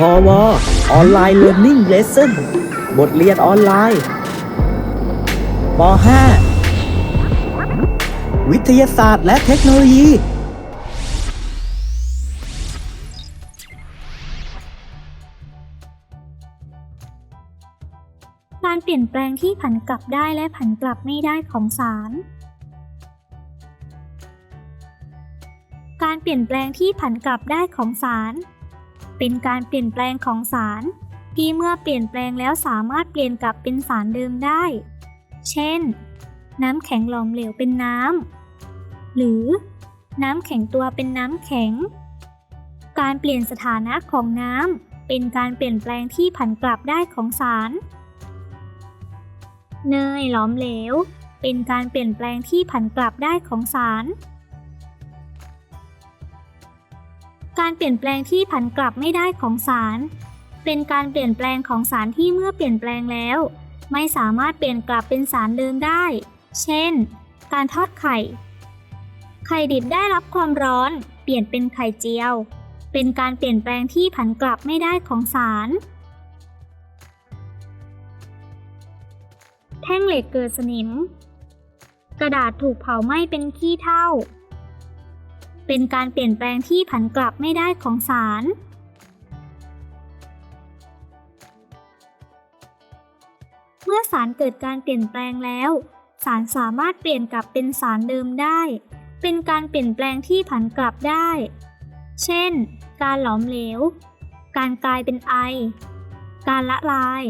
พอวออนไลน์เรียน i ิ g เลส s o n บทเรียนออนไลน์ป .5 วิทยาศาสตร์และเทคโนโลยี การเปลี่ยนแปลงที่ผันกลับได้และผันกลับไม่ได้ของสาร การเปลี่ยนแปลงที่ผันกลับได้ของสาร เป็นการเปลี่ยนแปลงของสาร ที่เมื่อเปลี่ยนแปลงแล้วสามารถเปลี่ยนกลับเป็นสารเดิมได้ เช่น น้ำแข็งหลอมเหลวเป็นน้ำ หรือน้ำแข็งตัวเป็นน้ำแข็ง การเปลี่ยนสถานะของน้ำเป็นการเปลี่ยนแปลงที่ผันกลับได้ของสาร เนยหลอมเหลว เป็นการเปลี่ยนแปลงที่ผันกลับได้ของสาร การเปลี่ยนแปลงที่ผันกลับไม่ได้ของสาร เป็นการเปลี่ยนแปลงของสารที่เมื่อเปลี่ยนแปลงแล้ว ไม่สามารถเปลี่ยนกลับเป็นสารเดิมได้ เช่น การทอดไข่ ไข่ดิบได้รับความร้อน เปลี่ยนเป็นไข่เจียว เป็นการเปลี่ยนแปลงที่ผันกลับไม่ได้ของสาร แท่งเหล็กเกิดสนิม กระดาษถูกเผาไหม้เป็นขี้เถ้า เป็นการเปลี่ยนแปลงที่ผันกลับไม่ได้ของสาร เมื่อสารเกิดการเปลี่ยนแปลงแล้ว สารสามารถเปลี่ยนกลับเป็นสารเดิมได้ เป็นการเปลี่ยนแปลงที่ผันกลับได้ เช่น การหลอมเหลว การกลายเป็นไอ การละลาย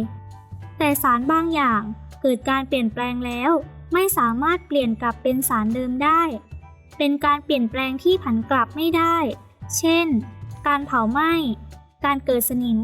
แต่สารบางอย่างเกิดการเปลี่ยนแปลงแล้ว ไม่สามารถเปลี่ยนกลับเป็นสารเดิมได้ เป็นการเปลี่ยนแปลงที่ผันกลับไม่ได้ เช่น การเผาไหม้ การเกิดสนิม